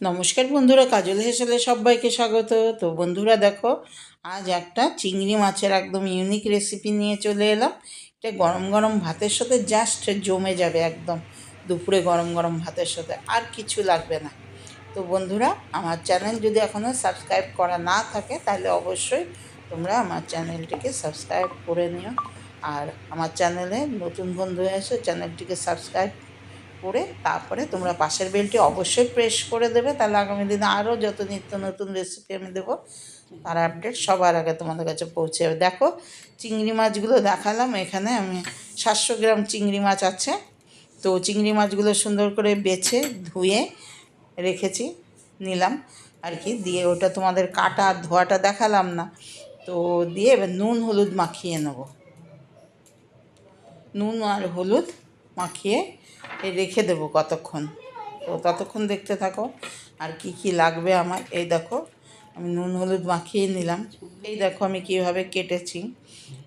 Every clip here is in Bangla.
নমস্কার বন্ধুরা, কাজল হেসেলে সবাইকে স্বাগত। তো বন্ধুরা দেখো, আজ একটা চিংড়ি মাছের একদম ইউনিক রেসিপি নিয়ে চলে এলাম। এটা গরম গরম ভাতের সাথে জাস্ট জমে যাবে একদম। দুপুরে গরম গরম ভাতের সাথে আর কিছু লাগবে না। তো বন্ধুরা, আমার চ্যানেল যদি এখনও সাবস্ক্রাইব করা না থাকে, তাহলে অবশ্যই তোমরা আমার চ্যানেলটিকে সাবস্ক্রাইব করে নিও। আর আমার চ্যানেলে নতুন বন্ধু এসে চ্যানেলটিকে সাবস্ক্রাইব করে তারপরে তোমরা পাশের বেলটি অবশ্যই প্রেস করে দেবে। তাহলে আগামী দিনে আরও যত নিত্য নতুন রেসিপি আমি দেবো, তার আপডেট সবার আগে তোমাদের কাছে পৌঁছে যাবে। দেখো, চিংড়ি মাছগুলো দেখালাম, এখানে আমি সাতশো গ্রাম চিংড়ি মাছ আছে। তো চিংড়ি মাছগুলো সুন্দর করে বেছে, ধুয়ে রেখেছি, নিলাম। আর কি, দিয়ে ওটা তোমাদের কাটা, ধোয়াটা দেখালাম না। তো দিয়ে এবার নুন, হলুদ মাখিয়ে নেব। নুন আর হলুদ মাখিয়ে রেখে দেবো কতক্ষণ। তো ততক্ষণ দেখতে থাকো আর কি কি লাগবে আমার এই দেখো, আমি নুন হলুদ মাখিয়ে নিলাম। এই দেখো আমি কীভাবে কেটেছি।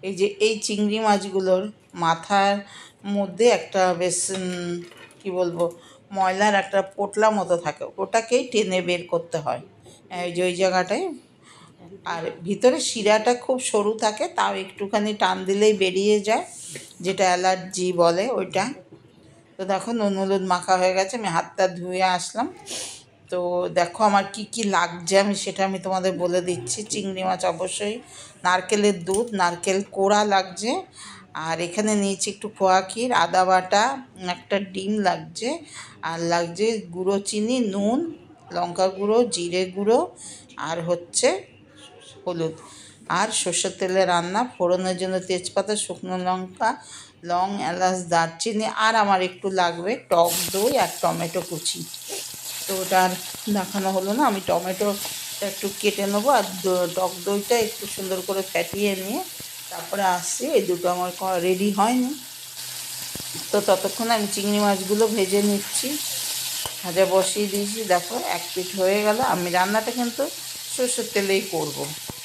এই যে এই চিংড়ি মাছগুলোর মাথার মধ্যে একটা বেশ কি বলব, ময়লার একটা পোটলা মতো থাকে। ওটাকেই টেনে বের করতে হয়। এই যে ওই জায়গাটায়। আর ভিতরে শিরাটা খুব সরু থাকে, তাও একটুখানি টান দিলেই বেরিয়ে যায়। যেটা অ্যালার্জি বলে ওইটা। তো দেখো, নুন হলুদ মাখা হয়ে গেছে, আমি হাতটা ধুয়ে আসলাম। তো দেখো আমার কি কি লাগছে, আমি সেটা আমি তোমাদের বলে দিচ্ছি। চিংড়ি মাছ অবশ্যই, নারকেলের দুধ, নারকেল কোড়া লাগছে, আর এখানে নিয়েছি একটু খোয়া ক্ষীর, আদা বাটা, একটা ডিম লাগছে, আর লাগছে গুঁড়ো চিনি, নুন, লঙ্কা গুঁড়ো, জিরে গুঁড়ো, আর হচ্ছে হলুদ। আর সর্ষের তেলে রান্না, ফোড়নের জন্য তেজপাতা, শুকনো লঙ্কা, লং এলাচ, দারচিনি, আর আমার একটু লাগবে টক দই আর টমেটো কুচি। তো ওটা আর দেখানো হলো না, আমি টমেটোটা একটু কেটে নেব আর টক দইটা একটু সুন্দর করে ফ্যাটিয়ে নিয়ে তারপরে আসছি, এই দুটো আমার রেডি হয়নি। তো ততক্ষণ আমি চিংড়ি মাছগুলো ভেজে নিচ্ছি, ভাজা বসিয়ে দিয়েছি, দেখো এক পিঠ হয়ে গেল, আমি রান্নাটা কিন্তু সর্ষের তেলেই করব।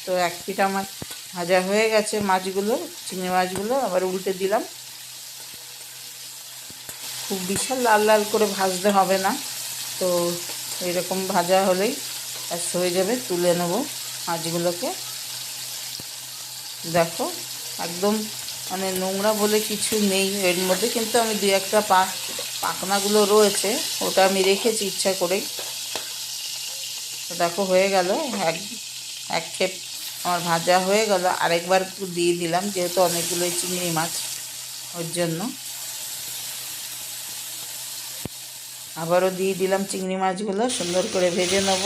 তো এক পিঠ আমার ভাজা হয়ে গেছে মাছগুলো, চিংড়ি মাছগুলো, আবার উল্টে দিলাম। খুব বিশাল লাল লাল করে ভাজতে হবে না, তো এরকম ভাজা হলেই ব্যাস হয়ে যাবে, তুলে নেব মাছগুলোকে। দেখো, একদম মানে নোংরা বলে কিছু নেই এর মধ্যে, কিন্তু আমি দু একটা পা, পাখনাগুলো রয়েছে, ওটা আমি রেখেছি ইচ্ছা করেই। দেখো হয়ে গেল, এক এক খেপ আমার ভাজা হয়ে গেল। আরেকবার একটু দিয়ে দিলাম, যেহেতু অনেকগুলোই চিংড়ি মাছ, ওর জন্য। আবারও দিয়ে দিলাম চিংড়ি মাছগুলো, সুন্দর করে ভেজে নেব।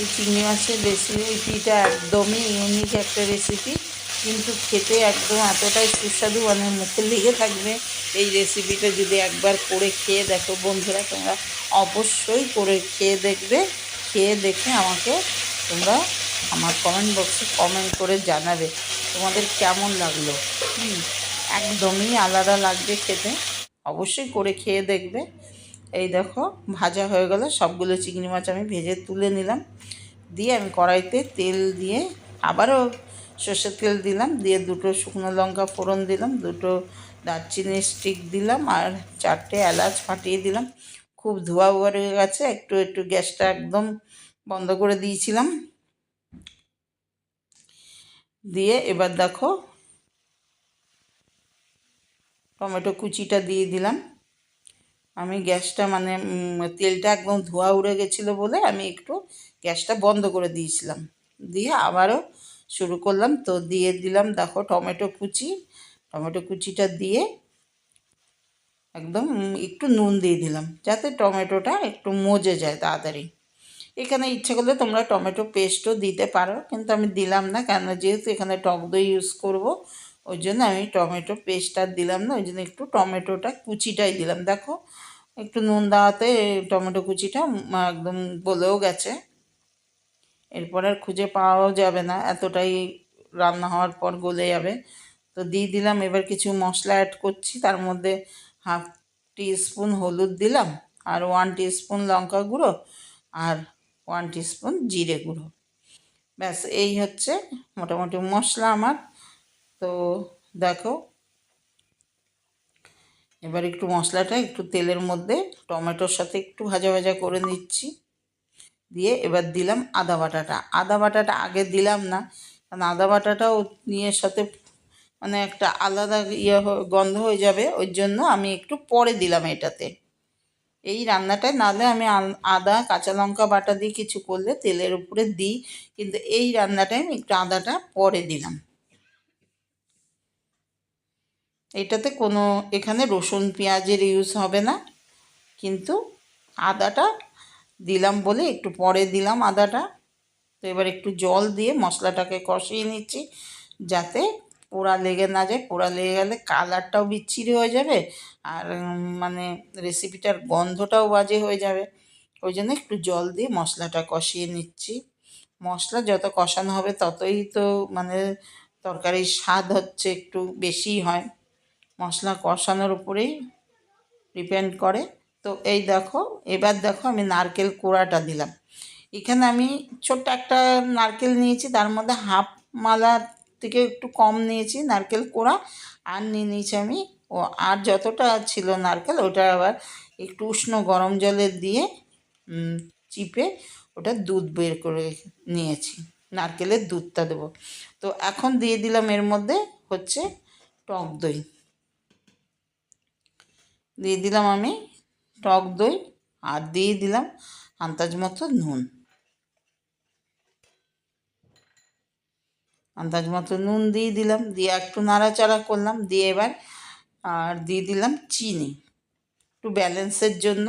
এই চিংড়ি মাছের রেসিপিটা একদমই ইউনিক একটা রেসিপি কিন্তু খেতে একদম এতটাই সুস্বাদু মানে মুখে লেগে থাকবে। এই রেসিপিটা যদি একবার করে খেয়ে দেখো বন্ধুরা, তোমরা অবশ্যই করে খেয়ে দেখবে। খেয়ে দেখে আমাকে তোমরা আমার কমেন্ট বক্সে কমেন্ট করে জানাবে। তোমাদের কেমন লাগল? একদমই আলাদা লাগবে খেতে। অবশ্যই করে খেয়ে দেখবে। এই দেখো, ভাজা হয়ে গেল। সবগুলো চিংড়ি মাছ আমি ভেজে তুলে নিলাম। দিয়ে আমি কড়াইতে তেল দিয়ে আবারও সর্ষের তেল দিলাম। দিয়ে দুটো শুকনো লঙ্কা ফোড়ন দিলাম। দুটো দারচিনি স্টিক দিলাম। আর চারটে এলাচ ফাটিয়ে দিলাম। খুব ধোয়া উড়ে গেছে। একটু একটু গ্যাসটা একদম বন্ধ করে দিয়েছিলাম। দিয়ে এবার দেখো টমেটো কুচিটা দিয়ে দিলাম। আমি গ্যাসটা মানে তেলটা একদম ধোয়া উড়ে গেছিল বলে আমি একটু গ্যাসটা বন্ধ করে দিয়েছিলাম। দিয়ে আবারও শুরু করলাম। তো দিয়ে দিলাম দেখো টমেটো কুচি। টমেটো কুচিটা দিয়ে একদম একটু নুন দিয়ে দিলাম, যাতে টমেটোটা একটু মজে যায় তাড়াতাড়ি। এখানে ইচ্ছে করলে তোমরা টমেটো পেস্টও দিতে পারো, কিন্তু আমি দিলাম না কেন যেহেতু এখানে টক দই ইউজ করব, ওই জন্য আমি টমেটো পেস্ট আর দিলাম না, ওই জন্য একটু টমেটোটা কুচিটাই দিলাম। দেখো, একটু নুন দেওয়াতে টমেটো কুচিটা একদম গলেও গেছে। এরপর আর খুঁজে পাওয়াও যাবে না, এতটাই রান্না হওয়ার পর গলে যাবে। তো দিয়ে দিলাম, এবার কিছু মশলা অ্যাড করছি, তার মধ্যে হাফ স্পুন হলুদ দিলাম আর ওয়ান স্পুন লঙ্কা গুঁড়ো আর ওয়ান স্পুন জিরে গুঁড়ো। ব্যাস, এই হচ্ছে মোটামুটি মশলা আমার। তো দেখো, এবার একটু মশলাটা একটু তেলের মধ্যে, টমেটোর সাথে একটু ভাজা ভাজা করে নিচ্ছি। দিয়ে এবার দিলাম আদা বাটাটা। আদা বাটাটা আগে দিলাম না, কারণ আদা বাটাটাও নিয়ে সাথে মানে একটা আলাদা ইয়ে গন্ধ হয়ে যাবে, ওই জন্য আমি একটু পরে দিলাম এটাতে। এই রান্নাটায় নাহলে আমি আদা, কাঁচা লঙ্কা বাটা দিয়ে কিছু করলে তেলের উপরে দিই, কিন্তু এই রান্নাটায় আমি একটু আদাটা পরে দিলাম। এটাতে কোনো, এখানে রসুন পেঁয়াজের ইউজ হবে না, কিন্তু আদাটা দিলাম বলে একটু পরে দিলাম আদাটা। তো এবার একটু জল দিয়ে মশলাটাকে কষিয়ে নিচ্ছি, যাতে পোড়া লেগে না যায় পোড়া লেগে গেলে কালারটাও বিচ্ছিরি হয়ে যাবে আর মানে রেসিপিটার গন্ধটাও বাজে হয়ে যাবে। ওই জন্য একটু জল দিয়ে মশলাটা কষিয়ে নিচ্ছি। মশলা যত কষানো হবে ততই তো মানে তরকারির স্বাদ হচ্ছে একটু বেশি হয়। মশলা কষানোর উপরেই ডিপেন্ড করে। তো এই দেখো, এবার দেখো আমি নারকেল কোড়াটা দিলাম। এখানে আমি ছোট্ট একটা নারকেল নিয়েছি, তার মধ্যে হাফ মালা থেকে একটু কম নিয়েছি নারকেল কোড়া, আর নিয়ে নিয়েছি আমি, ও, আর যতটা ছিল নারকেল ওটা আবার একটু উষ্ণ গরম জলে দিয়ে চিপে ওটা দুধ বের করে নিয়েছি, নারকেলের দুধটা দেবো। তো এখন দিয়ে দিলাম এর মধ্যে হচ্ছে টক দই। দিয়ে দিলাম আমি টক দই, আর দিয়ে দিলাম আন্দাজ মতো নুন। আন্দাজ মতো নুন দিয়ে দিলাম, দিয়ে একটু নাড়াচাড়া করলাম, দিয়ে এবার, আর দিয়ে দিলাম চিনি। একটু ব্যালেন্সের জন্য,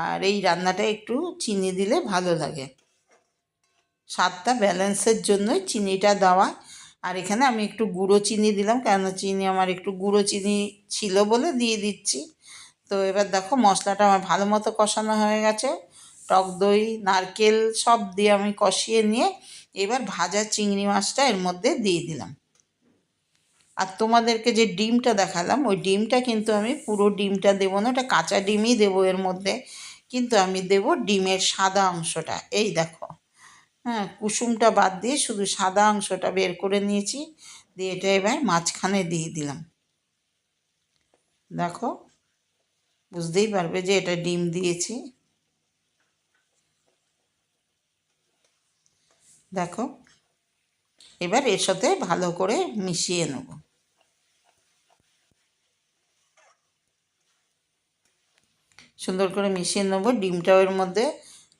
আর এই রান্নাটা একটু চিনি দিলে ভালো লাগে। স্বাদটা ব্যালেন্সের জন্যই চিনিটা দেওয়া। আর এখানে আমি একটু গুঁড়ো চিনি দিলাম কেন চিনি আমার একটু গুঁড়ো চিনি ছিল বলে দিয়ে দিচ্ছি। তো এবার দেখো মশলাটা আমার ভালো মতো কষানো হয়ে গেছে। টক দই, নারকেল সব দিয়ে আমি কষিয়ে নিয়ে এবার ভাজা চিংড়ি মাছটা এর মধ্যে দিয়ে দিলাম। আর তোমাদেরকে যে ডিমটা দেখালাম, ওই ডিমটা কিন্তু আমি পুরো ডিমটা দেবো না ওটা কাঁচা ডিমই দেবো এর মধ্যে, কিন্তু আমি দেবো ডিমের সাদা অংশটা। এই দেখো হ্যাঁ কুসুমটা বাদ দিয়ে শুধু সাদা অংশটা বের করে নিয়েছি, দিয়ে এটা এবার মাঝখানে দিয়ে দিলাম। দেখো, বুঝতেই পারবে যে এটা ডিম দিয়েছি। দেখো, এবার এর সাথে ভালো করে মিশিয়ে নেব। সুন্দর করে মিশিয়ে নেব, ডিমটাও এর মধ্যে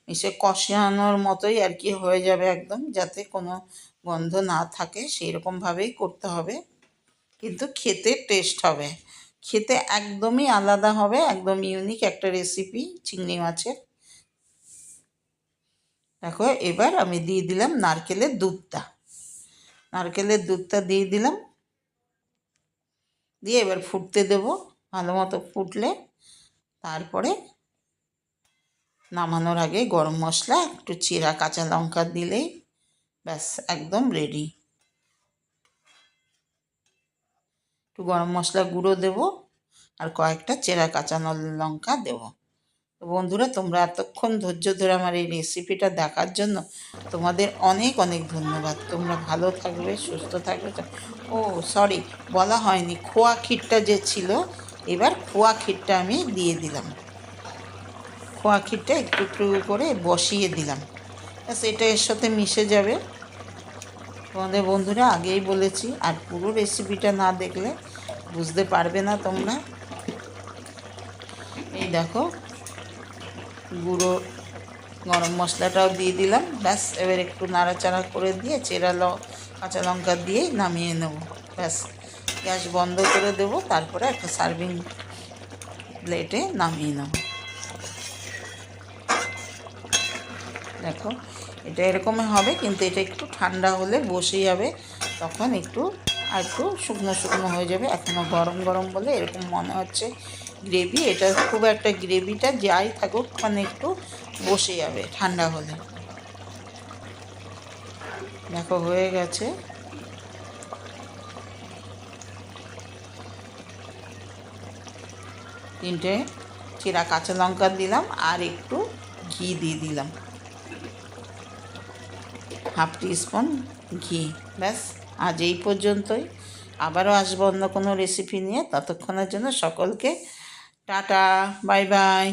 মিশে কষানোর মতোই আর কি হয়ে যাবে একদম, যাতে কোনো গন্ধ না থাকে সেই রকমভাবেই করতে হবে। কিন্তু খেতে টেস্ট হবে, খেতে একদমই আলাদা হবে, একদম ইউনিক একটা রেসিপি চিংড়ি মাছের। দেখো, এবার আমি দিয়ে দিলাম নারকেলের দুধটা। নারকেলের দুধটা দিয়ে দিলাম। দিয়ে এবার ফুটতে দেব, ভালো মতো ফুটলে। তারপরে নামানোর আগে গরম মশলা, একটু চিরা কাঁচা লঙ্কা দিলেই ব্যাস, একদম রেডি একটু গরম মশলা গুঁড়ো দেব আর কয়েকটা চেরা কাঁচা লঙ্কা দেব। তো বন্ধুরা, তোমরা এতক্ষণ ধৈর্য ধরে আমার এই রেসিপিটা দেখার জন্য তোমাদের অনেক অনেক ধন্যবাদ। তোমরা ভালো থাকবে, সুস্থ থাকবে। ও সরি বলা হয়নি। খোয়া ক্ষীরটা যে ছিল, এবার খোয়া ক্ষীরটা আমি দিয়ে দিলাম। খোয়া ক্ষীরটা একটু একটু করে বসিয়ে দিলাম। ব্যাস, এটা এর সাথে মিশে যাবে। তোমাদের বন্ধুরা, আগেই বলেছি, আর পুরো রেসিপিটা না দেখলে বুঝতে পারবে না তোমরা। এই দেখো গুঁড়ো গরম মশলাটাও দিয়ে দিলাম। ব্যাস, এবার একটু নাড়াচাড়া করে দিয়ে চেরা ল, কাঁচা লঙ্কা দিয়েই নামিয়ে নেব। ব্যাস, গ্যাস বন্ধ করে দেবো, তারপরে একটা সার্ভিং প্লেটে নামিয়ে নেব। দেখো, এটা এরকমই হবে, কিন্তু এটা একটু ঠান্ডা হলে বসে যাবে, তখন একটু, আর একটু শুকনো শুকনো হয়ে যাবে। এখনও গরম গরম বলে এরকম মনে হচ্ছে। গ্রেভি এটা খুব একটা গ্রেভিটা যাই থাকুক মানে একটু বসে যাবে, ঠান্ডা হলে। দেখো, হয়ে গেছে। তিনটে চিরা কাঁচা লঙ্কা দিলাম, আর একটু ঘি দিয়ে দিলাম। হাফ টিস্পুন ঘি, ব্যাস। আজ এই পর্যন্তই। আবারও আসব অন্য কোনো রেসিপি নিয়ে। ততক্ষণের জন্য সকলকে টাটা বাই বাই।